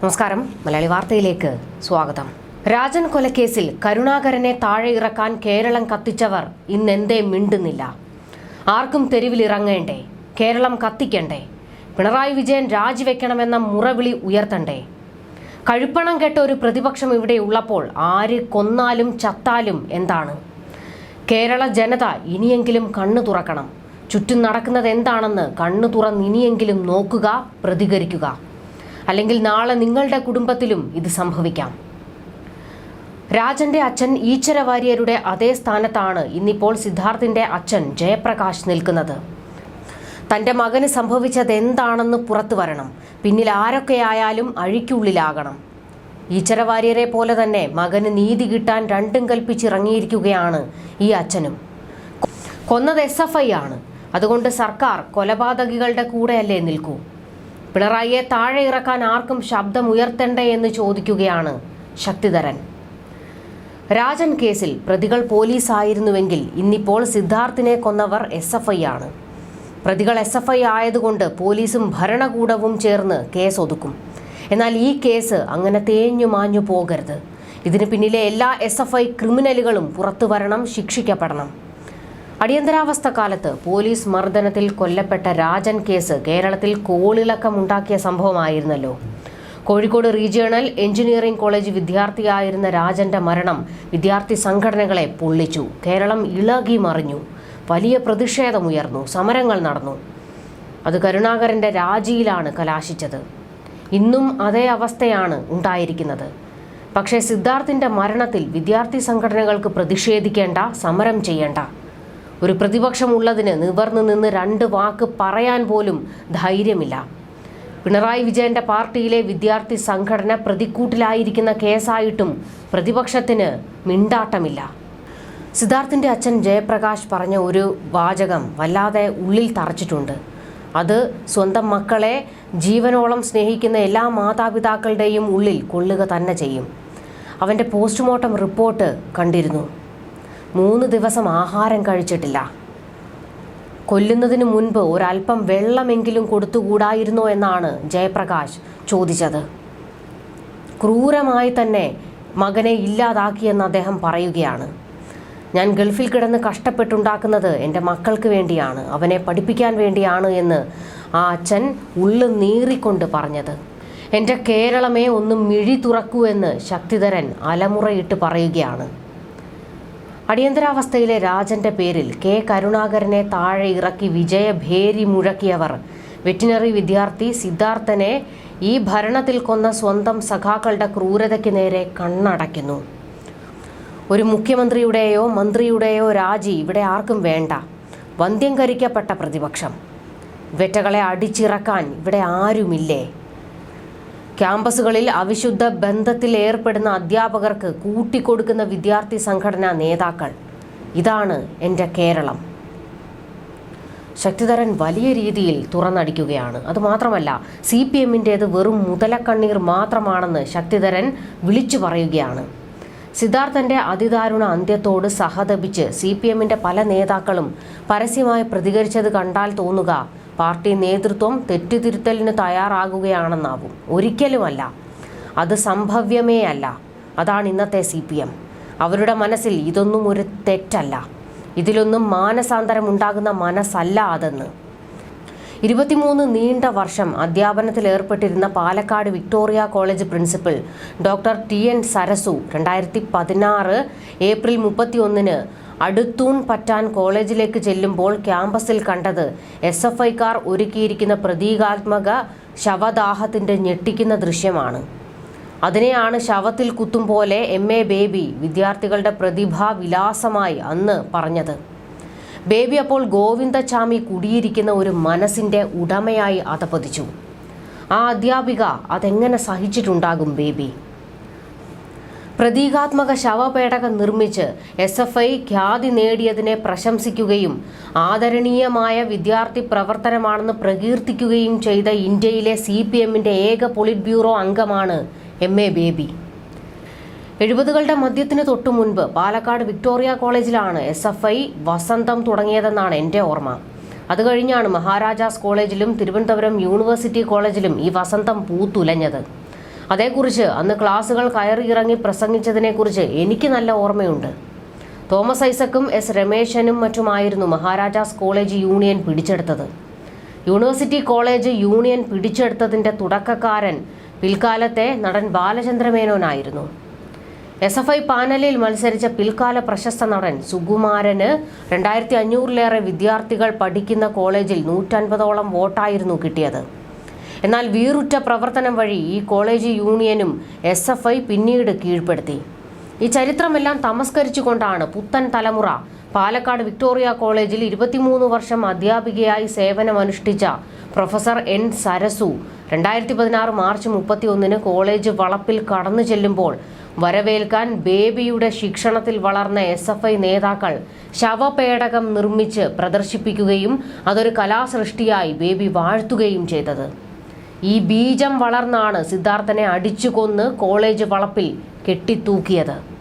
നമസ്കാരം. മലയാളി വാർത്തയിലേക്ക് സ്വാഗതം. രാജൻ കൊലക്കേസിൽ കരുണാകരനെ താഴെ ഇറക്കാൻ കേരളം കത്തിച്ചവർ ഇന്നെന്തേ മിണ്ടുന്നില്ല. ആർക്കും തെരുവിലിറങ്ങേണ്ടേ? കേരളം കത്തിക്കണ്ടേ? പിണറായി വിജയൻ രാജിവെക്കണമെന്ന മുറവിളി ഉയർത്തണ്ടേ? കഴുപ്പണം കേട്ട ഒരു പ്രതിപക്ഷം ഇവിടെ ഉള്ളപ്പോൾ ആര് കൊന്നാലും ചത്താലും എന്താണ്? കേരള ജനത ഇനിയെങ്കിലും കണ്ണു തുറക്കണം. ചുറ്റും നടക്കുന്നത് എന്താണെന്ന് കണ്ണു തുറന്ന് ഇനിയെങ്കിലും നോക്കുക പ്രതികരിക്കുക. അല്ലെങ്കിൽ നാളെ നിങ്ങളുടെ കുടുംബത്തിലും ഇത് സംഭവിക്കാം. രാജന്റെ അച്ഛൻ ഈശ്വര വാര്യരുടെ അതേ സ്ഥാനത്താണ് ഇന്നിപ്പോൾ സിദ്ധാർത്ഥിന്റെ അച്ഛൻ ജയപ്രകാശ് നിൽക്കുന്നത്. തന്റെ മകന് സംഭവിച്ചത് എന്താണെന്ന് പുറത്തു വരണം. പിന്നിൽ ആരൊക്കെയായാലും അഴിക്കുള്ളിലാകണം. ഈശ്വര വാര്യരെ പോലെ തന്നെ മകന് നീതി കിട്ടാൻ രണ്ടും കൽപ്പിച്ചിറങ്ങിയിരിക്കുകയാണ് ഈ അച്ഛനും. കൊന്നത് എസ് എഫ് ഐ ആണ്. അതുകൊണ്ട് സർക്കാർ കൊലപാതകികളുടെ കൂടെയല്ലേ നിൽക്കൂ. പിണറായിയെ താഴെ ഇറക്കാൻ ആർക്കും ശബ്ദം ഉയർത്തണ്ടേ എന്ന് ചോദിക്കുകയാണ് ശക്തിധരൻ. രാജൻ കേസിൽ പ്രതികൾ പോലീസ് ആയിരുന്നുവെങ്കിൽ ഇന്നിപ്പോൾ സിദ്ധാർത്ഥിനെ കൊന്നവർ എസ് എഫ് ഐ ആണ്. പ്രതികൾ എസ് എഫ് ഐ ആയതുകൊണ്ട് പോലീസും ഭരണകൂടവും ചേർന്ന് കേസ് ഒതുക്കും എന്നാൽ ഈ കേസ് അങ്ങനെ തേഞ്ഞു മാഞ്ഞു പോകരുത്. ഇതിന് പിന്നിലെ എല്ലാ എസ് എഫ് ഐ ക്രിമിനലുകളും പുറത്തു വരണം ശിക്ഷിക്കപ്പെടണം. അടിയന്തരാവസ്ഥ കാലത്ത് പോലീസ് മർദ്ദനത്തിൽ കൊല്ലപ്പെട്ട രാജൻ കേസ് കേരളത്തിൽ കോളിളക്കമുണ്ടാക്കിയ സംഭവമായിരുന്നല്ലോ. കോഴിക്കോട് റീജിയണൽ എഞ്ചിനീയറിംഗ് കോളേജ് വിദ്യാർത്ഥിയായിരുന്ന രാജന്റെ മരണം വിദ്യാർത്ഥി സംഘടനകളെ പൊള്ളിച്ചു. കേരളം ഇളകി മറിഞ്ഞു. വലിയ പ്രതിഷേധമുയർന്നു. സമരങ്ങൾ നടന്നു. അത് കരുണാകരന്റെ രാജിയിലാണ് കലാശിച്ചത്. ഇന്നും അതേ അവസ്ഥയാണ് ഉണ്ടായിരിക്കുന്നത്. പക്ഷേ സിദ്ധാർത്ഥിന്റെ മരണത്തിൽ വിദ്യാർത്ഥി സംഘടനകൾക്ക് പ്രതിഷേധിക്കേണ്ട സമരം ചെയ്യേണ്ട ഒരു പ്രതിപക്ഷം ഉള്ളതിന് നിവർന്നു നിന്ന് രണ്ട് വാക്ക് പറയാൻ പോലും ധൈര്യമില്ല. പിണറായി വിജയന്റെ പാർട്ടിയിലെ വിദ്യാർത്ഥി സംഘടന പ്രതിക്കൂട്ടിലായിരിക്കുന്ന കേസായിട്ടും പ്രതിപക്ഷത്തിന് മിണ്ടാട്ടമില്ല. സിദ്ധാർത്ഥിന്റെ അച്ഛൻ ജയപ്രകാശ് പറഞ്ഞ ഒരു വാചകം വല്ലാതെ ഉള്ളിൽ തറച്ചിട്ടുണ്ട്. അത് സ്വന്തം മക്കളെ ജീവനോളം സ്നേഹിക്കുന്ന എല്ലാ മാതാപിതാക്കളുടെയും ഉള്ളിൽ കൊള്ളുക തന്നെ ചെയ്യും. അവന്റെ പോസ്റ്റ്മോർട്ടം റിപ്പോർട്ട് കണ്ടിരുന്നു. മൂന്ന് ദിവസം ആഹാരം കഴിച്ചിട്ടില്ല. കൊല്ലുന്നതിന് മുൻപ് ഒരല്പം വെള്ളമെങ്കിലും കൊടുത്തുകൂടായിരുന്നോ എന്നാണ് ജയപ്രകാശ് ചോദിച്ചത്. ക്രൂരമായി തന്നെ മകനെ ഇല്ലാതാക്കിയെന്ന് അദ്ദേഹം പറയുകയാണ്. ഞാൻ ഗൾഫിൽ കിടന്ന് കഷ്ടപ്പെട്ടുണ്ടാക്കുന്നത് എന്റെ മക്കൾക്ക് വേണ്ടിയാണ് അവനെ പഠിപ്പിക്കാൻ വേണ്ടിയാണ് എന്ന് ആ അച്ഛൻ ഉള്ളു നീറിക്കൊണ്ട് പറഞ്ഞത്. എന്റെ കേരളമേ ഒന്ന് മിഴി തുറക്കൂ എന്ന് ശക്തിധരൻ അലമുറയിട്ട് പറയുകയാണ്. അടിയന്തരാവസ്ഥയിലെ രാജന്റെ പേരിൽ കെ. കരുണാകരനെ താഴെ ഇറക്കി വിജയഭേരി മുഴക്കിയവർ. വെറ്റിനറി വിദ്യാർത്ഥി സിദ്ധാർത്ഥനെ ഈ ഭരണത്തിൽ കൊന്ന സ്വന്തം സഖാക്കളുടെ ക്രൂരതയ്ക്ക് നേരെ കണ്ണടയ്ക്കുന്നു. ഒരു മുഖ്യമന്ത്രിയുടെയോ മന്ത്രിയുടെയോ രാജി ഇവിടെ ആർക്കും വേണ്ട. വന്ധ്യംകരിക്കപ്പെട്ട പ്രതിപക്ഷം. വെറ്റകളെ അടിച്ചിറക്കാൻ ഇവിടെ ആരുമില്ലേ? ക്യാമ്പസുകളിൽ അവിശുദ്ധ ബന്ധത്തിൽ ഏർപ്പെടുന്ന അധ്യാപകർക്ക് കൂട്ടിക്കൊടുക്കുന്ന വിദ്യാർത്ഥി സംഘടനാ നേതാക്കൾ. ഇതാണ് എന്റെ കേരളം. ശക്തിധരൻ വലിയ രീതിയിൽ തുറന്നടിക്കുകയാണ്. അതുമാത്രമല്ല സി പി എമ്മിന്റേത് വെറും മുതലക്കണ്ണീർ മാത്രമാണെന്ന് ശക്തിധരൻ വിളിച്ചു പറയുകയാണ്. സിദ്ധാർത്ഥന്റെ അതിദാരുണ അന്ത്യത്തോട് സഹതപിച്ച് സി പി എമ്മിന്റെ പല നേതാക്കളും പരസ്യമായി പ്രതികരിച്ചത് കണ്ടാൽ തോന്നുക പാർട്ടി നേതൃത്വം തെറ്റുതിരുത്തലിന് തയ്യാറാകുകയാണെന്നാവും. ഒരിക്കലുമല്ല. അത് സംഭവ്യമേ അല്ല അതാണ് ഇന്നത്തെ സി പി എം. അവരുടെ മനസ്സിൽ ഇതൊന്നും ഒരു തെറ്റല്ല. ഇതിലൊന്നും മാനസാന്തരം ഉണ്ടാകുന്ന മനസ്സല്ല അതെന്ന്. ഇരുപത്തിമൂന്ന് നീണ്ട വർഷം അധ്യാപനത്തിൽ ഏർപ്പെട്ടിരുന്ന Palakkad Victoria college principal doctor T N Sarasu രണ്ടായിരത്തി പതിനാറ് ഏപ്രിൽ മുപ്പത്തിയൊന്നിന് അടുത്തൂൺ പറ്റാൻ കോളേജിലേക്ക് ചെല്ലുമ്പോൾ ക്യാമ്പസിൽ കണ്ടത് എസ് എഫ് ഐക്കാർ ഒരുക്കിയിരിക്കുന്ന പ്രതീകാത്മക ശവദാഹത്തിന്റെ ഞെട്ടിക്കുന്ന ദൃശ്യമാണ്. അതിനെയാണ് ശവത്തിൽ കുത്തും പോലെ എം എ ബേബി വിദ്യാർത്ഥികളുടെ പ്രതിഭാവിലാസമായി അന്ന് പറഞ്ഞത്. ബേബി അപ്പോൾ ഗോവിന്ദചാമി കുടിയിരിക്കുന്ന ഒരു മനസ്സിന്റെ ഉടമയായി അതപതിച്ചു ആ അധ്യാപിക അതെങ്ങനെ സഹിച്ചിട്ടുണ്ടാകും ബേബി? പ്രതീകാത്മക ശവപേടകം നിർമ്മിച്ച് എസ് എഫ് ഐ ഖ്യാതി നേടിയതിനെ പ്രശംസിക്കുകയും ആദരണീയമായ വിദ്യാർത്ഥി പ്രവർത്തനമാണെന്ന് പ്രകീർത്തിക്കുകയും ചെയ്ത ഇന്ത്യയിലെ സി പി എമ്മിന്റെ ഏക പൊളിറ്റ് ബ്യൂറോ അംഗമാണ് എം എ ബേബി. എഴുപതുകളുടെ മധ്യത്തിന് തൊട്ടു മുൻപ് പാലക്കാട് വിക്ടോറിയ കോളേജിലാണ് എസ് എഫ് ഐ വസന്തം തുടങ്ങിയതെന്നാണ് എന്റെ ഓർമ്മ. അത് കഴിഞ്ഞാണ് മഹാരാജാസ് കോളേജിലും തിരുവനന്തപുരം യൂണിവേഴ്സിറ്റി കോളേജിലും ഈ വസന്തം പൂത്തുലഞ്ഞത്. അതേക്കുറിച്ച് അന്ന് ക്ലാസുകൾ കയറിയിറങ്ങി പ്രസംഗിച്ചതിനെക്കുറിച്ച് എനിക്ക് നല്ല ഓർമ്മയുണ്ട്. തോമസ് ഐസക്കും എസ് രമേശനും മറ്റുമായിരുന്നു മഹാരാജാസ് കോളേജ് യൂണിയൻ പിടിച്ചെടുത്തത്. യൂണിവേഴ്സിറ്റി കോളേജ് യൂണിയൻ പിടിച്ചെടുത്തതിന്റെ തുടക്കക്കാരൻ പിൽക്കാലത്തെ നടൻ ബാലചന്ദ്രമേനോനായിരുന്നു. എസ് എഫ് ഐ പാനലിൽ മത്സരിച്ച പിൽക്കാല പ്രശസ്ത നടൻ സുകുമാരന് രണ്ടായിരത്തി അഞ്ഞൂറിലേറെ വിദ്യാർത്ഥികൾ പഠിക്കുന്ന കോളേജിൽ നൂറ്റൻപതോളം വോട്ടായിരുന്നു കിട്ടിയത്. എന്നാൽ വീറുറ്റ പ്രവർത്തനം വഴി ഈ കോളേജ് യൂണിയനും എസ് എഫ് ഐ പിന്നീട് കീഴ്പ്പെടുത്തി. ഈ ചരിത്രമെല്ലാം തമസ്കരിച്ചുകൊണ്ടാണ് പുത്തൻ തലമുറ പാലക്കാട് വിക്ടോറിയ കോളേജിൽ ഇരുപത്തിമൂന്ന് വർഷം അധ്യാപികയായി സേവനമനുഷ്ഠിച്ച പ്രൊഫസർ എൻ സരസു. രണ്ടായിരത്തി പതിനാറ് മാർച്ച് മുപ്പത്തി ഒന്നിന് കോളേജ് വളപ്പിൽ കടന്നു ചെല്ലുമ്പോൾ വരവേൽക്കാൻ ബേബിയുടെ ശിക്ഷണത്തിൽ വളർന്ന എസ് എഫ് ഐ നേതാക്കൾ ശവപേടകം നിർമ്മിച്ച് പ്രദർശിപ്പിക്കുകയും അതൊരു കലാസൃഷ്ടിയായി ബേബി വാഴ്ത്തുകയും ചെയ്തത്. ഈ ബീജം വളർന്നാണ് സിദ്ധാർത്ഥനെ അടിച്ചുകൊന്ന് കോളേജ് വളപ്പിൽ കെട്ടിത്തൂക്കിയത്.